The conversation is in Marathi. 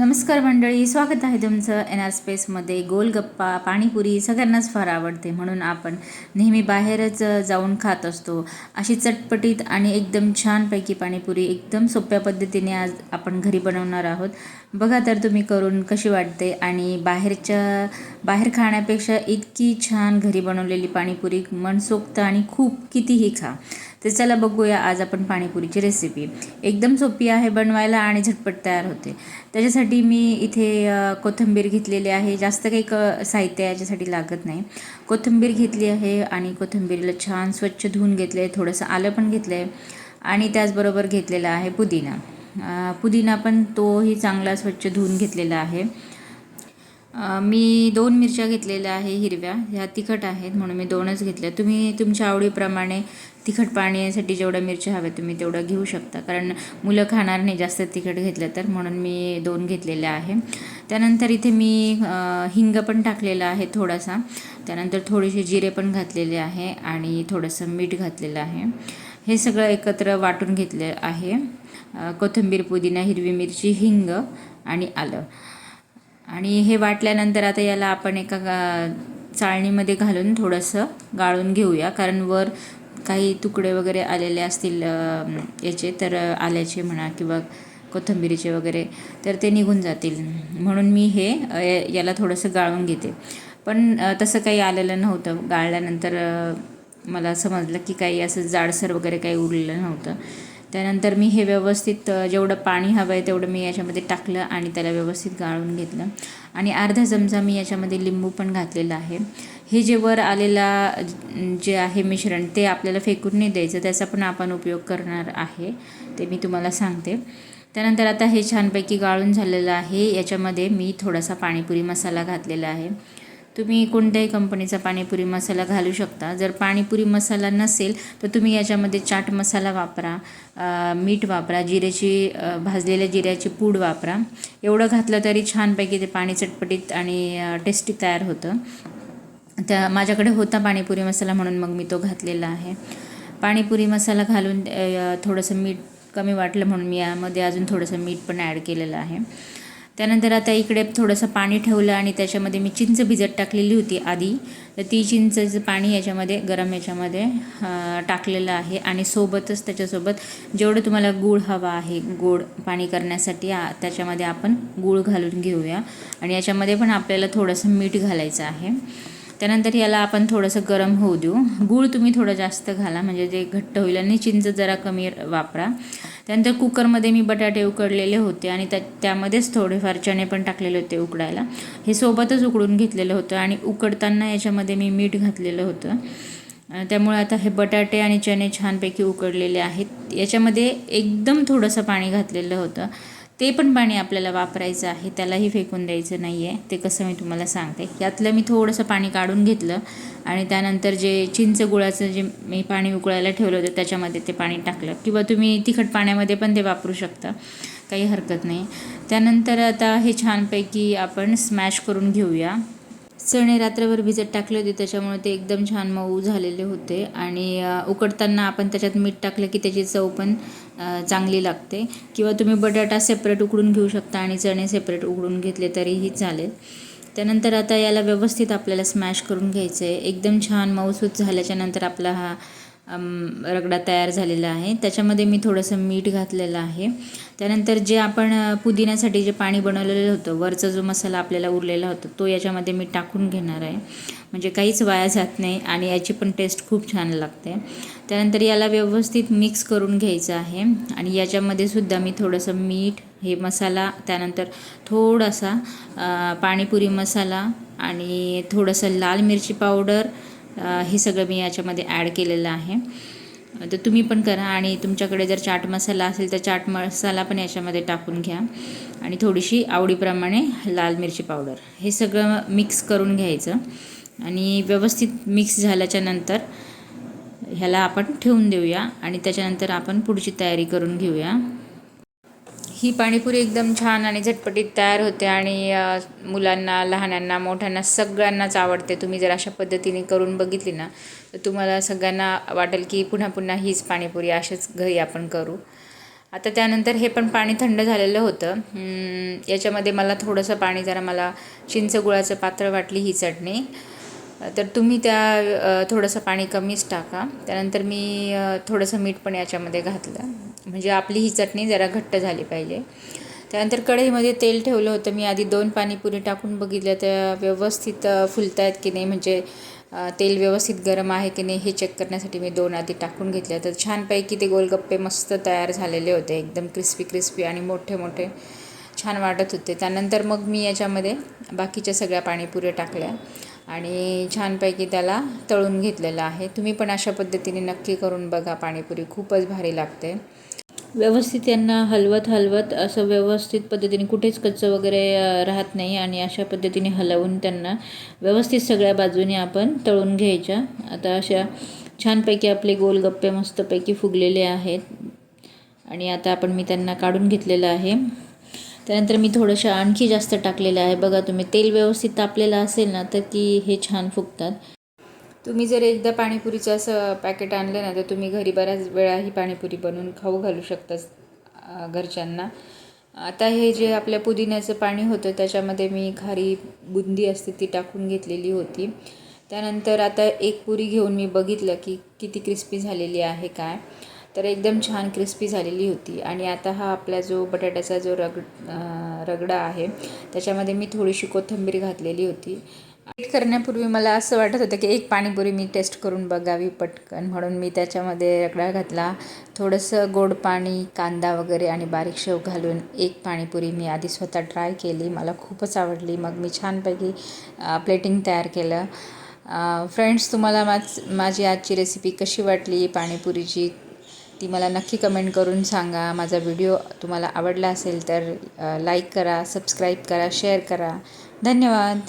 नमस्कार मंडळी स्वागत आहे तुमचं एन आर स्पेसमध्ये गोलगप्पा पाणीपुरी सगळ्यांनाच फार आवडते म्हणून आपण नेहमी बाहेरच जाऊन खात असतो. अशी चटपटीत आणि एकदम छानपैकी पाणीपुरी एकदम सोप्या पद्धतीने आज आपण घरी बनवणार आहोत. बघा तर तुम्ही करून कशी वाटते आणि बाहेरच्या बाहेर खाण्यापेक्षा इतकी छान घरी बनवलेली पाणीपुरी मनसोक्त आणि खूप कितीही खा. तर चला बघूया आज आपण पाणीपुरीची रेसिपी एकदम सोपी आहे बनवायला आणि झटपट तयार होते. त्याच्यासाठी मी इथे कोथिंबीर घेतलेली आहे. जास्त काही क साहित्य याच्यासाठी लागत नाही. कोथिंबीर घेतली आहे आणि कोथिंबीरीला छान स्वच्छ धुवून घेतले थोडंसं आलं पण घेतलं आहे आणि त्याचबरोबर घेतलेला आहे पुदिना. पुदिना पण तोही चांगला स्वच्छ धुवून घेतलेला आहे. मी दोन मिरच्या घेतलेल्या आहे हिरव्या. ह्या तिखट आहेत म्हणून मी दोनच घेतल्या. तुम्ही तुमच्या आवडीप्रमाणे तिखट पाण्यासाठी जेवढ्या मिरच्या हव्या तुम्ही तेवढ्या घेऊ शकता. कारण मुलं खाणार नाही जास्त तिखट घेतलं तर म्हणून मी दोन घेतलेल्या आहे. त्यानंतर इथे मी हिंग पण टाकलेला आहे थोडासा. त्यानंतर थोडेसे जिरे पण घातलेले आहे आणि थोडंसं मीठ घातलेलं आहे. हे सगळं एकत्र वाटून घेतले आहे. कोथिंबीर पुदिना हिरवी मिरची हिंग आणि आलं. आणि हे वाटल्यानंतर आता याला आपण एका गा चाळणीमध्ये घालून थोडंसं गाळून घेऊया. कारण वर काही तुकडे वगैरे आलेले असतील याचे तर आल्याचे म्हणा किंवा कोथिंबिरीचे वगैरे तर ते निघून जातील. म्हणून मी हे याला थोडंसं गाळून घेते. पण तसं काही आलेलं नव्हतं. गाळल्यानंतर मला समजलं की काही असं जाडसर वगैरे काही उरलेलं नव्हतं. त्यानंतर मी हे व्यवस्थित जेवढं पाणी हवं आहे तेवढं मी याच्यामध्ये टाकलं आणि त्याला व्यवस्थित गाळून घेतलं. आणि अर्धा चमचा मी याच्यामध्ये लिंबू पण घातलेला आहे. हे जे वर आलेला जे आहे मिश्रण ते आपल्याला फेकून नाही द्यायचं त्याचा पण आपण उपयोग करणार आहे ते मी तुम्हाला सांगते. त्यानंतर आता हे छानपैकी गाळून झालेलं आहे. याच्यामध्ये मी थोडासा पाणीपुरी मसाला घातलेला आहे. तुम्ही कोणत्याही कंपनीचा पाणीपुरी मसाला घालू शकता. जर पाणीपुरी मसाला नसेल तर तुम्ही याच्यामध्ये चाट मसाला वापरा मीठ वापरा जिऱ्याची भाजलेल्या जिऱ्याची पूड वापरा. एवढं घातलं तरी छानपैकी ते पाणी चटपटीत आणि टेस्टी तयार होतं. त्या माझ्याकडे होता पाणीपुरी मसाला म्हणून मग मी तो घातलेला आहे. पाणीपुरी मसाला घालून थोडंसं मीठ कमी वाटलं म्हणून मी यामध्ये अजून थोडंसं मीठ पण ॲड केलेलं आहे. त्यानंतर आता इकडे थोडंसं पाणी ठेवलं आणि त्याच्यामध्ये मी चिंच भिजत टाकलेली होती आधी. तर ती चिंचचं पाणी याच्यामध्ये गरम याच्यामध्ये टाकलेलं आहे. आणि सोबतच त्याच्यासोबत जेवढं तुम्हाला गूळ हवा आहे गोड पाणी करण्यासाठी त्याच्यामध्ये आपण गूळ घालून घेऊया. आणि याच्यामध्ये पण आपल्याला थोडंसं मीठ घालायचं आहे. त्यानंतर याला आपण थोडंसं गरम होऊ देऊ. गूळ तुम्ही थोडं जास्त घाला. म्हणजे ते घट्ट होईल आणि चिंच जरा कमी वापरा. त्यानंतर कुकरमध्ये मी बटाटे उकडलेले होते आणि त्या त्यामध्येच थोडेफार चणे पण टाकलेले होते उकडायला. हे सोबतच उकडून घेतलेलं होतं आणि उकडताना याच्यामध्ये मी मीठ घातलेलं होतं. त्यामुळे आता हे बटाटे आणि चणे छानपैकी उकडलेले आहेत. याच्यामध्ये एकदम थोडंसं पाणी घातलेलं होतं. ते पण पाणी आपल्याला वापरायचं आहे त्यालाही फेकून द्यायचं नाही आहे ते कसं मी तुम्हाला सांगते. यातलं मी थोडंसं पाणी काढून घेतलं आणि त्यानंतर जे चिंच गुळाचं जे मी पाणी उकळायला ठेवलं होतं त्याच्यामध्ये ते पाणी टाकलं. किंवा तुम्ही तिखट पाण्यामध्ये पण ते वापरू शकता. काही हरकत नाही. त्यानंतर आता हे छानपैकी आपण स्मॅश करून घेऊया. चणे रात्रभर भिजत टाकले होते त्याच्यामुळे ते एकदम छान मऊ झालेले होते. आणि उकडताना आपण त्याच्यात मीठ टाकलं की त्याची चव पण चांगली लागते. किंवा तुम्ही बटाटा सेपरेट उकडून घेऊ शकता आणि चणे सेपरेट उकडून घेतले तरीही चालेल. त्यानंतर आता याला व्यवस्थित आपल्याला स्मॅश करून घ्यायचं आहे एकदम छान मऊसूत झाल्याच्यानंतर आपला हा रगडा तयार झालेला आहे. त्याच्यामध्ये मी थोडंसं मीठ घातलेलं आहे. त्यानंतर जे आपण पुदिन्यासाठी जे पाणी बनवलेलं होतं वरचा जो मसाला आपल्याला उरलेला होता तो याच्यामध्ये मी टाकून घेणार आहे. म्हणजे काहीच वाया जात नाही आणि याची पण टेस्ट खूप छान लागते. त्यानंतर याला व्यवस्थित मिक्स करून घ्यायचं आहे आणि याच्यामध्ये सुद्धा मी थोडंसं मीठ हे मसाला त्यानंतर थोडासा पाणीपुरी मसाला आणि थोडंसं लाल मिरची पावडर हे सगळं मी याच्यामध्ये ॲड केलेलं आहे. तर तुम्ही पण करा आणि तुमच्याकडे जर चाट मसाला असेल तर चाट मसाला पण याच्यामध्ये टाकून घ्या. आणि थोडीशी आवडीप्रमाणे लाल मिरची पावडर. हे सगळं मिक्स करून घ्यायचं. आणि व्यवस्थित मिक्स झाल्याच्यानंतर ह्याला आपण ठेवून देऊया. आणि त्याच्यानंतर आपण पुढची तयारी करून घेऊया. ही पाणीपुरी एकदम छान आणि झटपटीत तयार होते आणि मुलांना लहानांना मोठ्यांना सगळ्यांनाच आवडते. तुम्ही जर अशा पद्धतीने करून बघितली ना तर तुम्हाला सगळ्यांना वाटेल की पुन्हा पुन्हा हीच पाणीपुरी अशाच घरी आपण करू. आता त्यानंतर हे पण पाणी थंड झालेलं होतं. याच्यामध्ये मला थोडंसं पाणी जरा मला चिंच गुळाचं पात्र वाटली ही चटणी. तर तुम्ही त्या थोडंसं पाणी कमीच टाका. त्यानंतर मी थोडंसं मीठ पण याच्यामध्ये घातलं. म्हणजे आपली ही चटणी जरा घट्ट झाली पाहिजे. त्यानंतर कढईमध्ये तेल ठेवलं होतं. मी आधी दोन पाणीपुरी टाकून बघितलं त्या व्यवस्थित फुलत आहेत की नाही? म्हणजे तेल व्यवस्थित गरम आहे की नाही हे चेक करण्यासाठी मी दोन आधी टाकून घेतल्या. तर छानपैकी ते गोलगप्पे मस्त तयार झालेले होते. एकदम क्रिस्पी क्रिस्पी आणि मोठे मोठे छान वाटत होते. त्यानंतर मग मी याच्यामध्ये बाकीच्या सगळ्या पाणीपुऱ्या टाकल्या. आणि छानपैकी त्याला तळून घेतलेलं आहे. तुम्ही पण अशा पद्धतीने नक्की करून बघा. पाणीपुरी खूपच भारी लागते. व्यवस्थित यांना हलवत हलवत असं व्यवस्थित पद्धतीने कुठेच कच्चं वगैरे राहत नाही आणि अशा पद्धतीने हलवून त्यांना व्यवस्थित सगळ्या बाजूने आपण तळून घ्यायच्या. आता अशा छानपैकी आपले गोलगप्पे मस्तपैकी फुगलेले आहेत. आणि आता आपण मी त्यांना काढून घेतलेलं आहे. त्यानंतर मी थोडंसं आणखी जास्त टाकलेलं आहे. बघा तुम्ही तेल व्यवस्थित तापलेलं असेल ना तर की हे छान फुगतात. तुम्ही जर एकदा पाणीपुरीचं असं पॅकेट आणलं ना तर तुम्ही घरी बऱ्याच वेळा ही पाणीपुरी बनवून खाऊ घालू शकता घरच्यांना. आता हे जे आपल्या पुदिन्याचं पाणी होतं त्याच्यामध्ये मी खारी बुंदी असते ती टाकून घेतलेली होती. त्यानंतर आता एक पुरी घेऊन मी बघितलं की किती क्रिस्पी झालेली आहे काय. तर एकदम छान क्रिस्पी झालेली होती. आणि आता हा आपला जो बटाट्याचा जो रग रगडा आहे त्याच्यामध्ये मी थोडीशी कोथिंबीर घातलेली होती. एडिट करण्यापूर्वी मला असं वाटत होतं की एक पाणीपुरी मी टेस्ट करून बघावी पटकन. म्हणून मी त्याच्यामध्ये रगडा घातला. थोडंसं गोड पाणी कांदा वगैरे आणि बारीक शेव घालून एक पाणीपुरी मी आधी स्वतः ट्राय केली. मला खूपच आवडली. मग मी छानपैकी प्लेटिंग तयार केलं. फ्रेंड्स तुम्हाला माझ माझी आजची रेसिपी कशी वाटली? पाणीपुरीची ती मला नक्की कमेंट करून सांगा. माझा व्हिडिओ तुम्हाला आवडला असेल तर लाईक करा सबस्क्राईब करा शेअर करा. धन्यवाद.